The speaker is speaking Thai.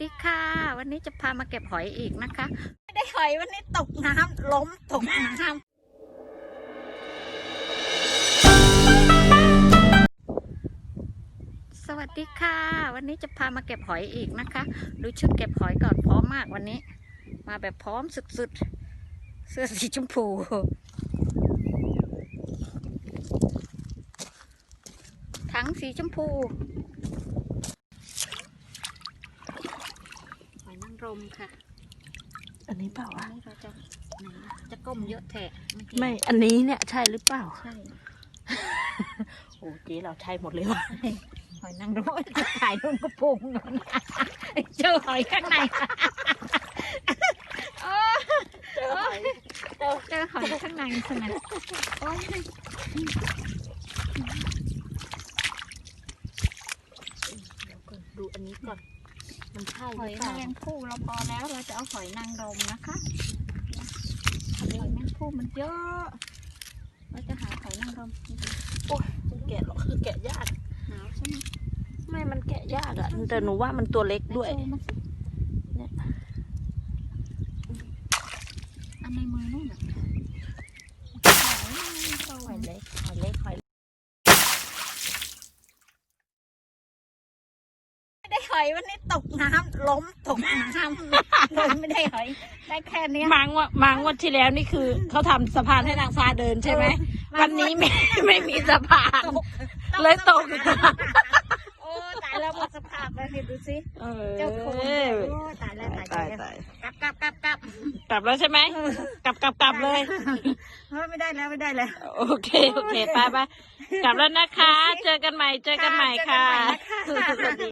ดีค่ะ วันนี้จะพามาเก็บหอยอีกนะคะ ไม่ได้หอยวันนี้ตกน้ำล้มตกน้ำสวัสดีค่ะ วันนี้จะพามาเก็บหอยอีกนะคะ ดูชุดเก็บหอยก่อนพร้อมมากวันนี้ มาแบบพร้อมสุดๆ เสื้อสีชมพูถังสีชมพู หอยนาง รมค่ะ อันนี้เปล่าอัวะนนี้เราจะไหนจะก้มเยอะแทะเอกี้ไม่ อันนี้เนี่ยใช่หรือเปล่า ใช่โอ้เจ๊เราใช่หมดเลยวะหอยนางรมจะถ่ายรูปกระพุ้งนู่นเจอหอยข้างในโอ้เจอหอยเจอเจอหอยข้างในสนั่นโอ้ยเดี๋ยวก่อนดูอันนี้ก่อน มันใช่หหอรืยอเปแมล่าลงภู่เราพอแล้วเราจะเอาหอยนางรมนะคะหอยแมลงภู่มันเยอะเราจะหาหอยนางรมโอ้ยมันแกะหรอกคือแกะยาก หนาวใช่ไหมไม่มันแกะยากอะแต่หนูว่ามันตัวเล็กด้วยไหนโชมันสิเนี่ย อันในมือนู่นน่ะหอยหอยเล็กหอยเล็กหอย ไม่ได้ หอยวันนี้ตกน้ำล้มตกน้ำเลยไม่ได้หอย ได้แค่เนี้ย มังว่ามังวันที่แล้วนี่คือเขาทำสะพานให้นางฟ้าเดินใช่ไหม เออ วันนี้ไม่ไม่มีสะพาน ตกเลยตก โอ้ตายแล้วหมดสภาพแล้วนี่ดูสิเออเจ้าโคนเนี่ยโอ้ตายแล้วตายตายแล้วตายกลับกลับกลับกลับกลับแล้วใช่ไหมกลับกลับกลับเลย เฮ้ยไม่ได้แล้วไม่ได้แล้ว โอเคโอเคไปไปกลับแล้วนะคะ เจอกันใหม่เจอกันใหม่ค่ะเจอกันใหม่นะคะ